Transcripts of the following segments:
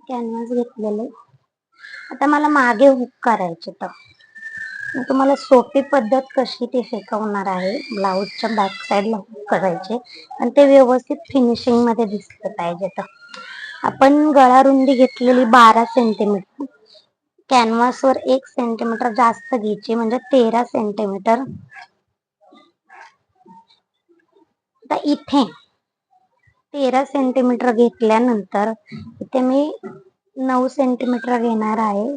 Canvas घेतलेले मी canvas आता मला मागे हुक करायचे तर मी तुम्हाला सोपी पद्धत कशी ती शिकवणार आहे. ब्लाऊजच्या बॅक साईडला हुक करायचे आणि ते व्यवस्थित फिनिशिंगमध्ये दिसले पाहिजे तर आपण गळा रुंदी घेतलेली बारा सेंटीमीटर कॅनव्हासवर एक सेंटीमीटर जास्त घ्यायची म्हणजे तेरा सेंटीमीटर आता इथे तेरा सेंटीमीटर घेतल्यानंतर इथे मी नऊ सेंटीमीटर घेणार आहे.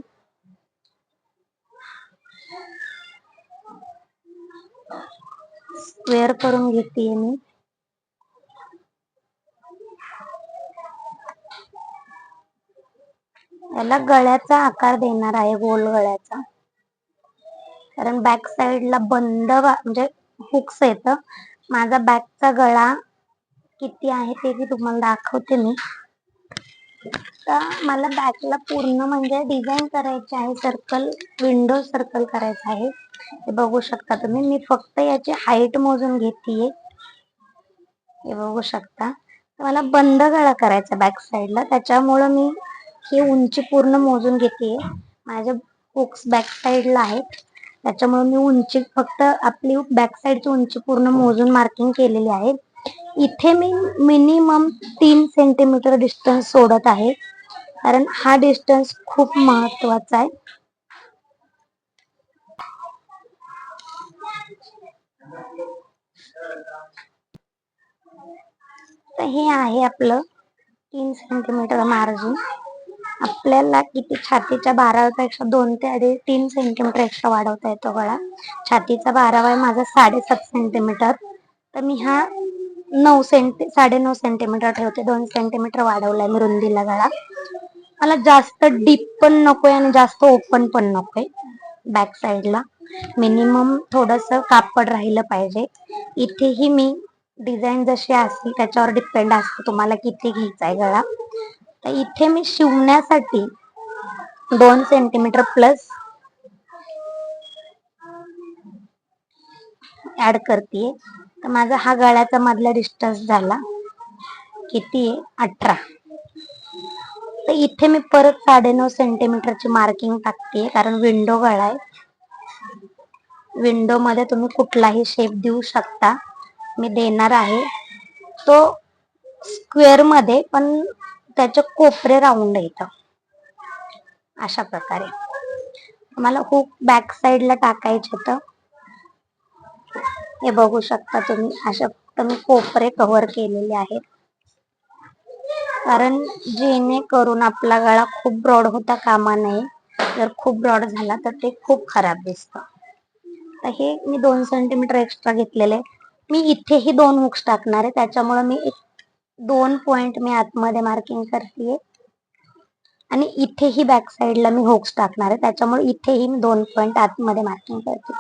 स्क्वेअर करून घेते मी. याला गळ्याचा आकार देणार आहे गोल गळ्याचा. कारण बॅक साइडला बंद म्हणजे हुक्स येत. माझा बॅगचा गळा किती आहे ते मी तुम्हाला दाखवते मी. तर मला बॅकला पूर्ण म्हणजे डिझाईन करायचे आहे सर्कल विंडो सर्कल करायचं आहे. हे बघू शकता तुम्ही. मी फक्त याची हाईट मोजून घेतीये. हे बघू शकता. मला बंद गळा करायचा बॅक साईडला. त्याच्यामुळं मी ही उंची पूर्ण मोजून घेते माझ्या बुक्स बॅक साईडला आहेत. त्याच्यामुळे मी उंची फक्त आपली बॅक साईडची उंची पूर्ण मोजून मार्किंग केलेली आहे. इथे मी मिनिमम तीन सेंटीमीटर डिस्टन्स सोडत आहे. कारण हा डिस्टन्स खूप महत्त्वाचा आहे. तर हे आहे आपलं तीन सेंटीमीटर मार्जिन आपल्याला किती छातीच्या बारापेक्षा दोन ते अडीच तीन सेंटीमीटर एक्स्ट्रा वाढवता येतो गळा. छातीचा बारावा आहे माझा साडेसात सेंटीमीटर तर मी हा नऊ सेंटी साडे नऊ सेंटीमीटर ठेवते. दोन सेंटीमीटर वाढवलाय मी रुंदीला गळा. मला जास्त डीप पण नकोय आणि जास्त ओपन पण नकोय. बॅक साईडला मिनिमम थोडस कापड राहिलं पाहिजे. इथेही मी डिझाईन जशी असते त्याच्यावर डिपेंड असते तुम्हाला किती घ्यायचा आहे गळा. तर इथे मी शिवण्यासाठी दोन सेंटीमीटर प्लस ऍड करते तर माझा हा गळ्याचा मधला डिस्टन्स झाला किती आहे? अठरा. तर इथे मी परत साडेनऊ सेंटीमीटरची मार्किंग टाकते कारण विंडो गळा आहे. विंडो मध्ये तुम्ही कुठलाही शेप देऊ शकता. मी देणार आहे. तो स्क्वेअरमध्ये पण त्याचे कोपरे राऊंड येत अशा प्रकारे. मला हुक बॅक साइडला टाकायचे तर हे बघू शकता तुम्ही. अशा फक्त मी कोपरे कव्हर केलेले आहेत. कारण जेणेकरून आपला गळा खूप ब्रॉड होता कामा नये जर खूप ब्रॉड झाला तर ते खूप खराब दिसत. तर हे मी दोन सेंटीमीटर एक्स्ट्रा घेतलेले. मी इथेही दोन हुक्स टाकणार आहे. त्याच्यामुळे मी एक दोन पॉइंट मी आतमध्ये मार्किंग करते आणि इथेही बॅक साईडला मी होक्स टाकणार आहे. त्याच्यामुळे इथेही मी दोन पॉइंट आतमध्ये मार्किंग करते.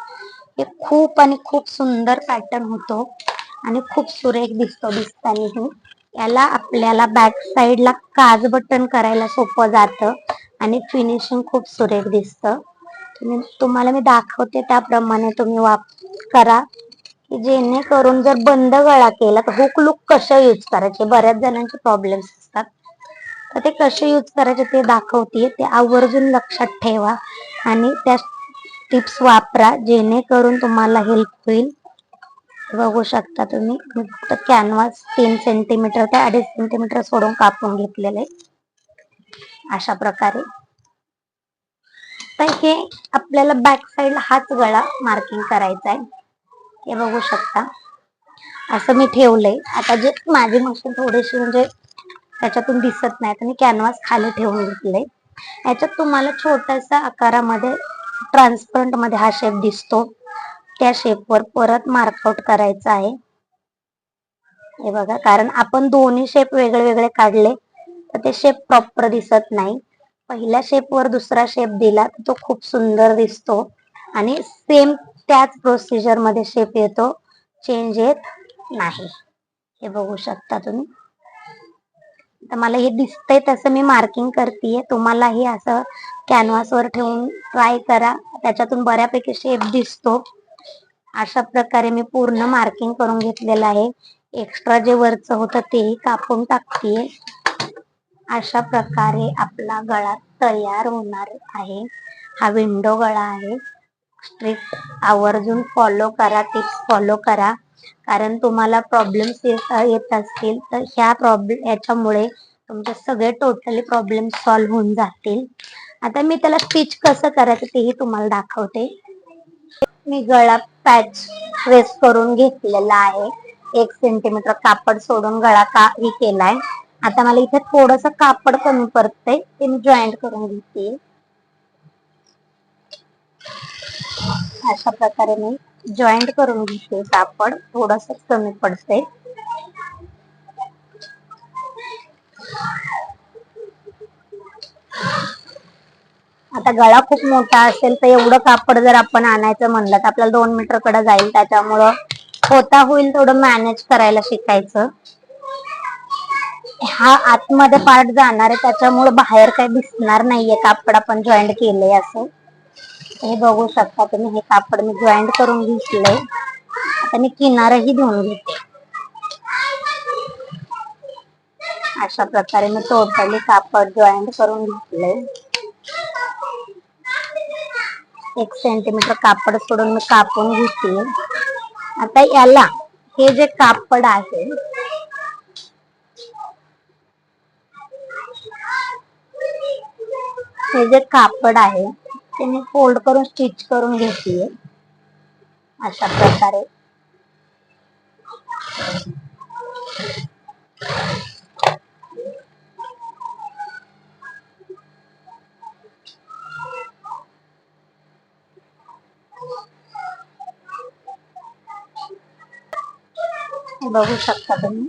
हे खूप आणि खूप सुंदर पॅटर्न होतो. आणि खूप सुरेख दिसतो दिसतानाही याला आपल्याला बॅक साईडला काज बटन करायला सोपं जातं. आणि फिनिशिंग खूप सुरेख दिसतं. तुम्हाला मी दाखवते त्याप्रमाणे तुम्ही वाप करा. की जेणेकरून जर बंद गळा केला तर हुक लुक कशा यूज करायचे? बऱ्याच जणांचे प्रॉब्लेम्स असतात. तर ते कसे यूज करायचे ते दाखवते ते आवर्जून लक्षात ठेवा आणि त्या टिप्स वापरा जेणेकरून तुम्हाला हेल्प होईल. बघू शकता तुम्ही. मी फक्त कॅनव्हास तीन सेंटीमीटर ते अडीच सेंटीमीटर सोडून कापून घेतलेले अशा प्रकारे. तर हे आपल्याला बॅक साईडला हाच गळा मार्किंग करायचा आहे. हे बघू शकता. असं मी ठेवलंय. आता जे माझी मशीन थोडीशी म्हणजे त्याच्यातून दिसत नाही तर मी कॅनव्हास खाली ठेवून घेतले याच्यात तुम्हाला छोट्याशा आकारामध्ये ट्रान्सपरंटमध्ये हा शेप दिसतो. त्या शेपवर परत मार्कआउट करायचा आहे. हे बघा कारण आपण दोन्ही शेप वेगळे वेगळे काढले तर ते शेप प्रॉपर दिसत नाही. पहिल्या शेपवर दुसरा शेप दिला तर तो खूप सुंदर दिसतो. आणि सेम त्याच प्रोसिजरमध्ये शेप येतो. चेंज येत नाही. हे बघू शकता तुम्ही. तर मला हे दिसतंय तसं मी मार्किंग करते तुम्हालाही असं कॅनव्हासवर ठेवून ट्राय करा. त्याच्यातून बऱ्यापैकी शेप दिसतो. अशा प्रकारे मी पूर्ण मार्किंग करून घेतलेलं आहे. एक्स्ट्रा जे वरचं होतं तेही कापून टाकते अशा प्रकारे आपला गळा तयार होणार आहे. हा विंडो गळा आहे. स्ट्रिक्ट आवर्जून फॉलो करा टिप्स फॉलो करा. कारण तुम्हाला प्रॉब्लेम्स येत असतील तर ह्या प्रॉब्लेम याच्यामुळे तुमचे सगळे टोटली प्रॉब्लेम सॉल्व्ह होऊन जातील. आता मी त्याला स्टिच कसं करायचं तेही तुम्हाला दाखवते. मी गळा पॅच प्रेस करून घेतलेला आहे. एक सेंटीमीटर कापड सोडून गळा का ही केलाय. आता मला इथे थोडस कापड कमी पडतंय ते मी जॉईंट करून घेते. अशा प्रकारे मी जॉईंट करून घेते कापड. थोडस कमी पडते आता गळा खूप मोठा असेल तर एवढं कापड जर आपण आणायचं म्हणलं तर आपल्याला दोन मीटरकडे जाईल. त्याच्यामुळं होता होईल तेवढं मॅनेज करायला शिकायचं. हा आतमध्ये पार्ट जाणार आहे. त्याच्यामुळे बाहेर काही दिसणार नाहीये कापड आपण जॉईंट केलंय असं. हे बघू शकता तुम्ही हे कापड मी जॉईंट करून घेतलंय. आता मी किनारही धुवून घेते. अशा प्रकारे मी टोटली कापड जॉईंट करून घेतलंय. एक सेंटीमीटर कापड सोडून मी कापून घेते. आता याला हे जे कापड आहे हे जे कापड आहे ते मी फोल्ड करून स्टिच करून घेते अशा प्रकारे. बघू शकता तुम्ही.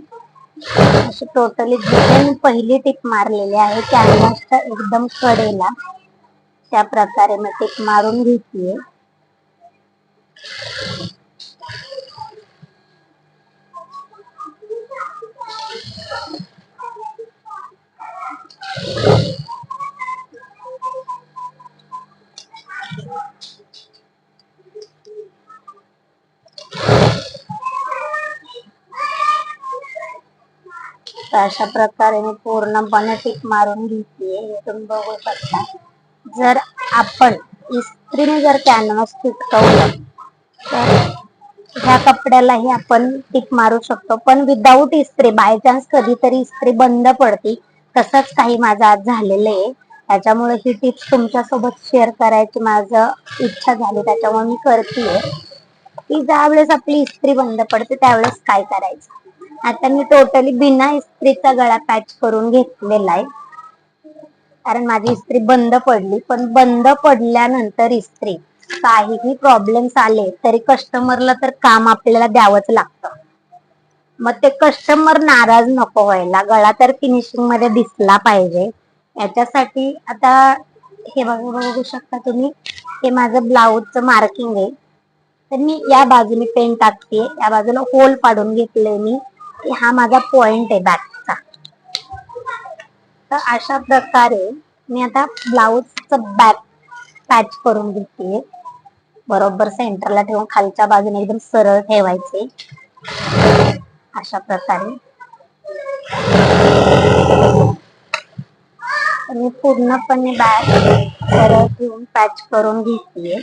अशी टोटली जिथे मी पहिली टिप मारलेली आहे. कॅनव्हासच्या एकदम कडेला. त्या प्रकारे मी टिप मारून घेतलीये तर अशा प्रकारे मी पूर्णपणे टिक मारून घेते तुम्ही बघू शकता. जर आपण इस्त्रीने जर कॅनव्हास चिटकवलं तर ह्या कपड्यालाही आपण टिक मारू शकतो. पण विदाऊट इस्त्री बाय चान्स कधीतरी इस्त्री बंद पडती तसंच काही माझं आज झालेलं आहे. त्याच्यामुळे ही टिप्स तुमच्यासोबत शेअर करायची माझं इच्छा झाली. त्याच्यामुळे मी करते की ज्या वेळेस आपली इस्त्री बंद पडते त्यावेळेस काय करायचं? आता मी टोटली बिना इस्त्रीचा गळा पॅच करून घेतलेला आहे. कारण माझी इस्त्री बंद पडली. पण बंद पडल्यानंतर इस्त्री काहीही प्रॉब्लेम्स आले तरी कस्टमरला तर काम आपल्याला द्यावंच लागतं. मग ते कस्टमर नाराज नको व्हायला. गळा तर फिनिशिंगमध्ये दिसला पाहिजे. याच्यासाठी आता हे बघू बघू शकता तुम्ही हे माझं ब्लाऊजचं मार्किंग आहे. तर मी या बाजूने पेन टाकते या बाजूला होल पाडून घेतले मी. हा माझा पॉइंट आहे बॅक तर अशा प्रकारे मी आता ब्लाऊजचं बॅक पॅच करून घेते. बरोबर सेंटरला ठेवून खालच्या बाजूने एकदम सरळ ठेवायचे. अशा प्रकारे. मी पूर्णपणे बॅग सरळ ठेवून पॅच करून घेते.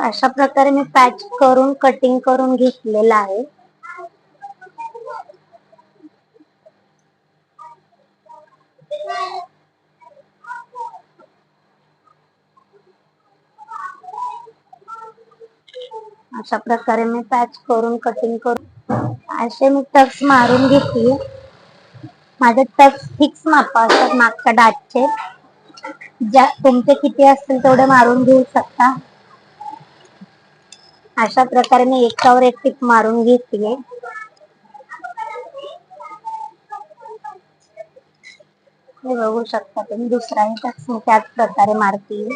अशा प्रकारे मी पॅच करून कटिंग करून घेतलेला आहे. अशा प्रकारे मी पॅच करून कटिंग करून असे मी टक्स मारून घेतली. माझे टक्स फिक्स माप असतात मागच्या डाटचे ज्या तुमचे किती असतील तेवढे मारून घेऊ शकता. अशा प्रकारे मी एकावर एक टिप मारून घेतलीये. हे बघू शकता तुम्ही दुसराही त्याच प्रकारे मारतील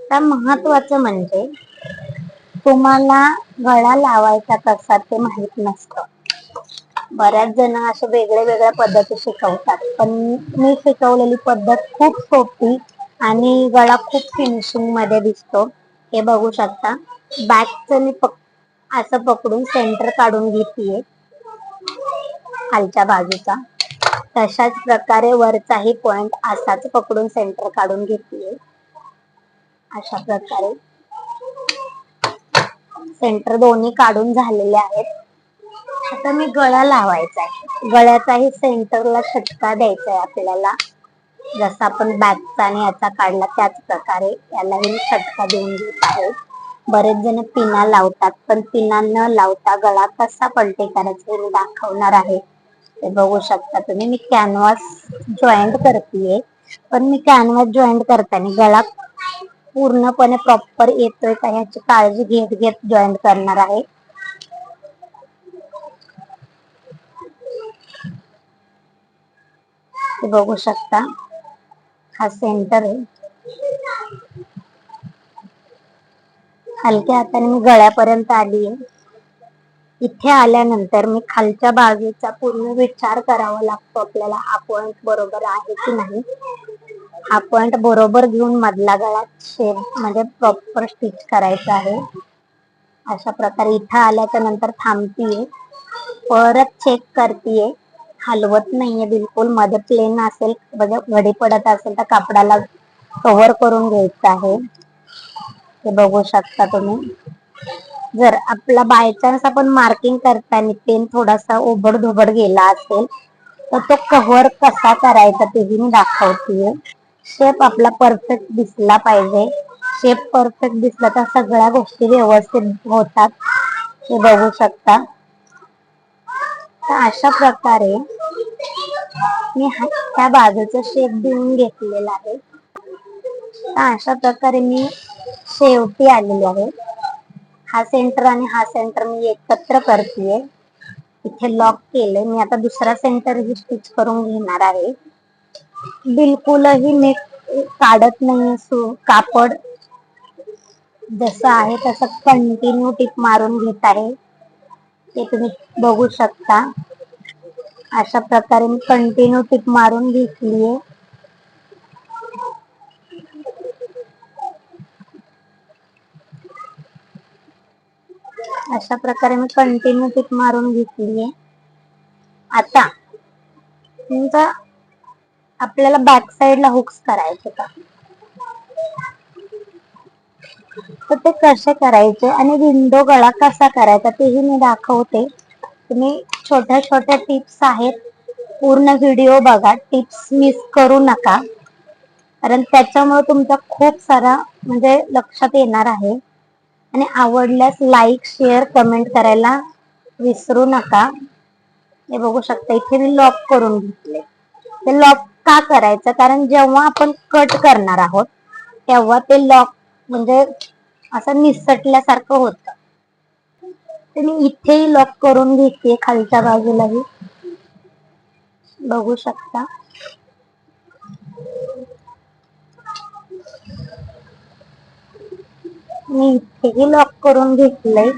तर महत्वाचं म्हणजे तुम्हाला गळा लावायचा कसा ते माहीत नसतं. बऱ्याच जण असे वेगळ्या वेगळ्या पद्धती शिकवतात पण मी शिकवलेली पद्धत खूप सोपी आणि गळा खूप फिनिशिंगमध्ये दिसतो. हे बघू शकता. बॅकचं मी पक असं पकडून सेंटर काढून घेते खालच्या बाजूचा. तशाच प्रकारे वरचाही पॉइंट असाच पकडून सेंटर काढून घेते अशा प्रकारे. सेंटर दोन्ही काढून झालेले आहेत. आता मी गळा लावायचा आहे. गळ्याचाही सेंटरला षटका द्यायचा आहे आपल्याला. जसा आपण बॅकचा आणि याचा काढला त्याच प्रकारे यालाही षटका देऊन घेत आहे. बरेच जण पिना लावतात पण पिना न लावता गळा कसा पलटे करायचा हे मी दाखवणार आहे. ते बघू शकता तुम्ही मी कॅनव्हास जॉईंट करतेय पण मी कॅनव्हास जॉईंट करताना गळा पूर्णपणे प्रॉपर येतोय का ह्याची काळजी घेत घेत जॉईंट करणार आहे. ते बघू शकता हा सेंटर आहे. हलक्या हाताने मी गळ्यापर्यंत आली. आहे इथे आल्यानंतर मी खालच्या बाजूचा पूर्ण विचार करावा लागतो. आपल्याला हा पॉइंट बरोबर आहे की नाही? हा पॉइंट बरोबर घेऊन मधला गळा शेप म्हणजे प्रॉपर स्टिच करायचा आहे. अशा प्रकारे इथं आल्याच्यानंतर थांबतीये. परत चेक करतीये. हलवत नाहीये बिलकुल. मध्ये प्लेन असेल म्हणजे घडी पडत असेल तर कापडाला कव्हर करून घ्यायचं आहे. हे बघू शकता तुम्ही. जर आपला बाय चान्स आपण मार्किंग करताना पेन थोडासा ओबड धोबड गेला असेल तर तो कव्हर कसा करायचा तेही मी दाखवते शेप आपला परफेक्ट दिसला पाहिजे. शेप परफेक्ट दिसला तर सगळ्या गोष्टी व्यवस्थित होतात. हे बघू शकता. तर अशा प्रकारे मी ह्या बाजूचा शेप देऊन घेतलेला आहे. अशा प्रकारे मी शेवटी आलेली आहे. हा सेंटर आणि हा सेंटर मी एकत्र करतेय. इथे लॉक केलंय. मी आता दुसरा सेंटर ही स्टिच करून घेणार आहे. बिलकुलही मी काढत नाही सो कापड. जसं आहे तसं कंटिन्यू टिप मारून घेत आहे. ते तुम्ही बघू शकता. अशा प्रकारे मी कंटिन्यू टिप मारून घेतलीये. अशा प्रकारे मी कंटिन्यू टिप मारून घेतलीये. आता तुमचा आपल्याला बॅक साइडला हुक्स करायचे का? तर ते कसे करायचे आणि विंडो गळा कसा करायचा तेही मी दाखवते. तुम्ही छोट्या छोट्या टिप्स आहेत. पूर्ण व्हिडिओ बघा. टिप्स मिस करू नका. कारण त्याच्यामुळे तुमचा खूप सारा म्हणजे लक्षात येणार आहे. आणि आवडल्यास लाईक शेअर कमेंट करायला विसरू नका. हे बघू शकता इथे मी लॉक करून घेतले ते लॉक का करायचं? कारण जेव्हा आपण कट करणार आहोत तेव्हा ते लॉक म्हणजे असं निसटल्यासारखं होतं. ते मी इथेही लॉक करून घेते खालच्या बाजूलाही. बघू शकता. मी इथेही लॉक करून घेतलंय.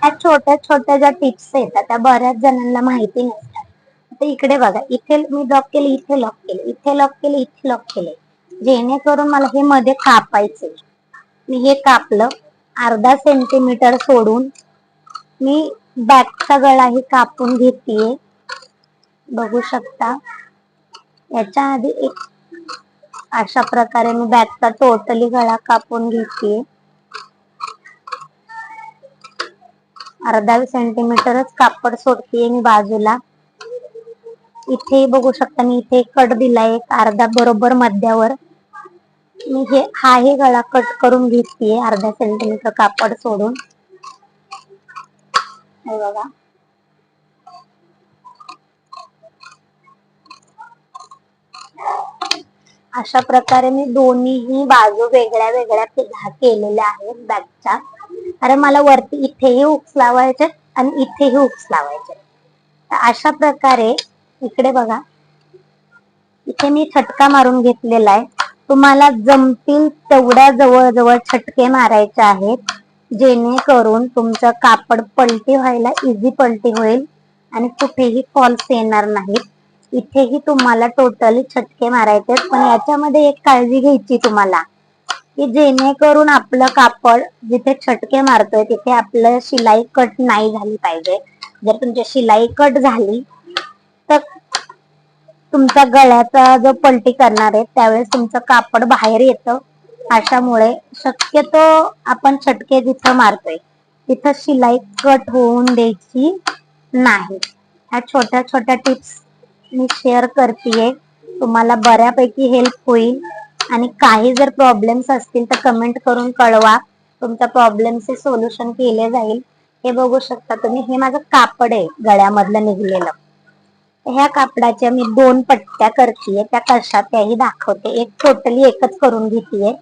ह्या छोट्या छोट्या ज्या टिप्स येतात त्या बऱ्याच जणांना माहिती नसतात. आता इकडे बघा इथे मी लॉक केले इथे लॉक केले इथे लॉक केले इथे लॉक केले. जेणेकरून मला हे मध्ये कापायचे मी हे कापलं अर्धा सेंटीमीटर सोडून मी बॅकचा गळाही कापून घेतीये. बघू शकता. याच्या आधी एक अशा प्रकारे मी बॅगचा टोटली गळा कापून घेतीये. अर्धा सेंटीमीटरच कापड सोडतीये मी बाजूला. इथे बघू शकता मी इथे कट दिलाय एक अर्धा बरोबर मध्यावर. मी हे हा हे गळा कट करून घेतलीये अर्धा सेंटीमीटर कापड सोडून. हे बघा. अशा प्रकारे मी दोन्हीही बाजू वेगळ्या वेगळ्या केलेल्या आहेत बॅगच्या. अरे मला वरती इथेही हुक्स लावायचे आणि इथेही हुक्स लावायचे. तर अशा प्रकारे इकडे बघा. इथे मी छटका मारून घेतलेला आहे. तुम्हाला जमतील तेवढ्या जवळ जवळ छटके मारायचे आहेत जेणेकरून तुमचं कापड पलटी व्हायला इझी पलटी होईल आणि कुठेही फॉल्स येणार नाहीत. इथेही तुम्हाला टोटली छटके मारायचे पण याच्यामध्ये एक काळजी घ्यायची तुम्हाला. की जेणेकरून आपलं कापड जिथे छटके मारतोय तिथे आपलं शिलाई कट नाही झाली पाहिजे. जर तुमची शिलाई कट झाली तर तुमचा गळ्याचा जो पलटी करणार आहे त्यावेळेस तुमचं कापड बाहेर येतं. अशामुळे शक्यतो आपण छटके जिथं मारतोय तिथं शिलाई कट होऊन द्यायची नाही. ह्या छोट्या छोट्या टिप्स मी शेअर करतेय. तुम्हाला बऱ्यापैकी हेल्प होईल. आणि काही जर प्रॉब्लेम्स असतील तर कमेंट करून कळवा. तुमच्या प्रॉब्लेमचे सोल्युशन केले जाईल. हे बघू शकता तुम्ही. हे माझं कापड आहे गळ्यामधलं निघलेलं. ह्या कापडाच्या मी दोन पट्ट्या करतीये. त्या कशा त्याही दाखवते. एक टोटली एकच करून घेतेय.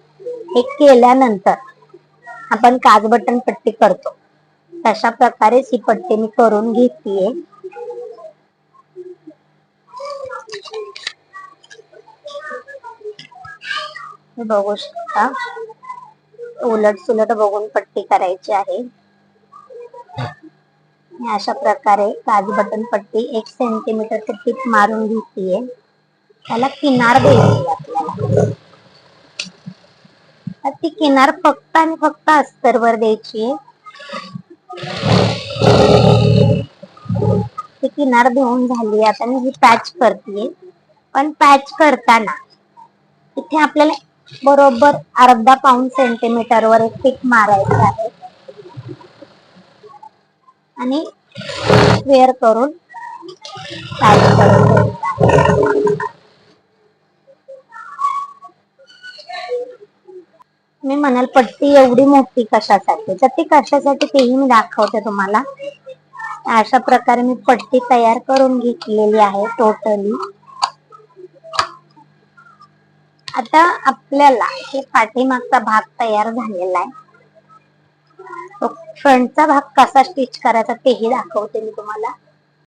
एक केल्यानंतर आपण काज बटन पट्टी करतो. तशा प्रकारेच ही पट्टी मी करून घेतेय. बघू शकता उलट सुलट बघून पट्टी करायची आहे. मी अशा प्रकारे काज बटन पट्टी एक सेंटीमीटरची टिप मारून घेतीये. त्याला किनार द्यायची आपल्याला. ती किनार फक्त आणि फक्त अस्तरवर द्यायची ती किनार देऊन झाली आता मी ही पॅच करते पण पॅच करताना इथे आपल्याला बरोबर अर्धा पाऊन सेंटीमीटर वर एक पीक मारायचं आहे. आणि स्क्वेअर करून करून मी म्हणाल पट्टी एवढी मोठी कशासाठी? तर ती कशासाठी तेही मी दाखवते तुम्हाला. अशा प्रकारे मी पट्टी तयार करून घेतलेली आहे टोटली आता आपल्याला हे पाठीमागचा भाग तयार झालेला आहे. फ्रंटचा भाग कसा स्टिच करायचा तेही दाखवते मी तुम्हाला.